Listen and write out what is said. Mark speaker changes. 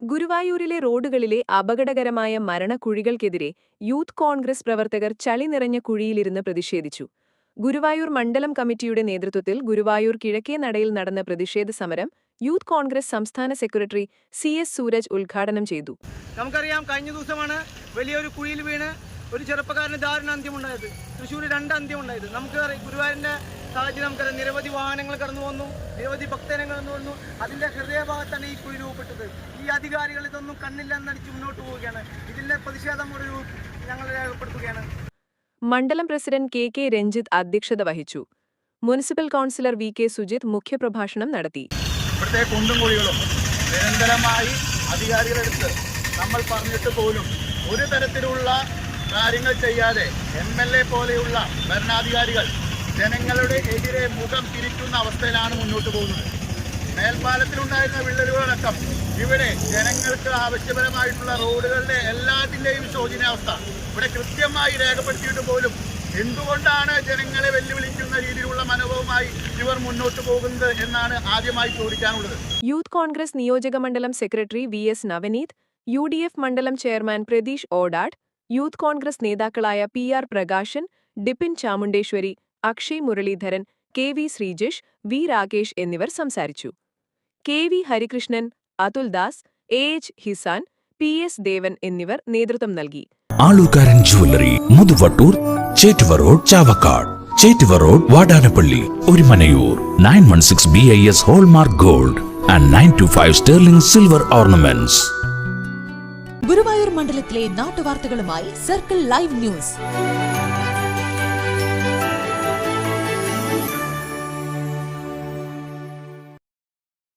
Speaker 1: ഗുരുവായൂരിലെ റോഡുകളിലെ അപകടകരമായ മരണക്കുഴികൾക്കെതിരെ യൂത്ത് കോൺഗ്രസ് പ്രവർത്തകർ ചളി നിറഞ്ഞ കുഴിയിലിരുന്ന് പ്രതിഷേധിച്ചു. ഗുരുവായൂർ മണ്ഡലം കമ്മിറ്റിയുടെ നേതൃത്വത്തിൽ ഗുരുവായൂർ കിഴക്കേ നടയിൽ നടന്ന പ്രതിഷേധ സമരം യൂത്ത് കോൺഗ്രസ് സംസ്ഥാന സെക്രട്ടറി സി എസ് സൂരജ് ഉദ്ഘാടനം ചെയ്തു.
Speaker 2: നമുക്കറിയാം കഴിഞ്ഞ ദിവസമാണ് വലിയൊരു കുഴിയിൽ വീണ് ഒരു ചെറുപ്പക്കാരന് ദാരുണ അന്ത്യമുണ്ടായത് തൃശ്ശൂർ രണ്ട് അന്ത്യമുണ്ടായത് നമുക്ക് ഗുരുവായൂരിന്റെ സാഹചര്യം നമുക്കറിയാം നിരവധി വാഹനങ്ങൾ കടന്നു വന്നു നിരവധി ഭക്തജനങ്ങൾ കടന്നു വന്നു. അതിന്റെ ഹൃദയഭാഗത്താണ് ഈ കുഴി രൂപപ്പെട്ടത്. ഈ അധികാരികൾ ഇതൊന്നും കണ്ണില്ലെന്നടിച്ച് മുന്നോട്ട് പോവുകയാണ്. ഇതിന്റെ പ്രതിഷേധം ഒരു ഞങ്ങൾ രേഖപ്പെടുത്തുകയാണ്.
Speaker 1: മണ്ഡലം പ്രസിഡന്റ് കെ കെ രഞ്ജിത്ത് അധ്യക്ഷത വഹിച്ചു. Municipal councillor V K Sujith മുഖ്യപ്രഭാഷണം നടത്തി.
Speaker 3: ഇവിടുത്തെ കുണ്ടും കുഴികളും നിരന്തരമായി അധികാരികളെടുത്ത് നമ്മൾ പറഞ്ഞിട്ട് പോലും ഒരു തരത്തിലുള്ള കാര്യങ്ങൾ ചെയ്യാതെ എം എൽ എ പോലെയുള്ള ഭരണാധികാരികൾ ജനങ്ങളുടെ എതിരെ മുഖം തിരിക്കുന്ന അവസ്ഥയിലാണ് മുന്നോട്ട് പോകുന്നത്. മേൽപ്പാലത്തിലുണ്ടായിരുന്ന വിള്ളലുകളടക്കം ഇവിടെ ജനങ്ങൾക്ക് ആവശ്യപരമായിട്ടുള്ള റോഡുകളുടെ എല്ലാത്തിന്റെയും ശോചനീയാവസ്ഥ ഇവിടെ കൃത്യമായി രേഖപ്പെടുത്തിയിട്ട് പോലും എന്തുകൊണ്ടാണ് ജനങ്ങളെ വെല്ലുവിളിക്കുന്ന രീതിയിലുള്ള മനോഭാവമായി ഇവർ മുന്നോട്ട് പോകുന്നത് എന്നാണ് ആദ്യമായി ചോദിക്കാനുള്ളത്.
Speaker 1: യൂത്ത് കോൺഗ്രസ് നിയോജക മണ്ഡലം secretary V S Navaneeth U D F മണ്ഡലം ചെയർമാൻ പ്രതീഷ് ഓഡാഡ് യൂത്ത് കോൺഗ്രസ് നേതാക്കളായ P R Prakashan Dipin Chamundeswari Akshay Muraleedharan K V Sreejish V Rakesh എന്നിവർ സംസാരിച്ചു. K V Harikrishnan Athul Das A H Hisan P S Devan എന്നിവർ നേതൃത്വം നൽകി.
Speaker 4: Alukkaran jewellery Muthuvattoor Chettuva road Chavakkad. Chettuva road Vadanappally Orumanayur. Nine one six B I S hallmark gold and nine two five sterling silver ornaments
Speaker 5: Guruvayur മണ്ഡലത്തിലെ നാട്ടുവാർത്തകളുമായി circle live news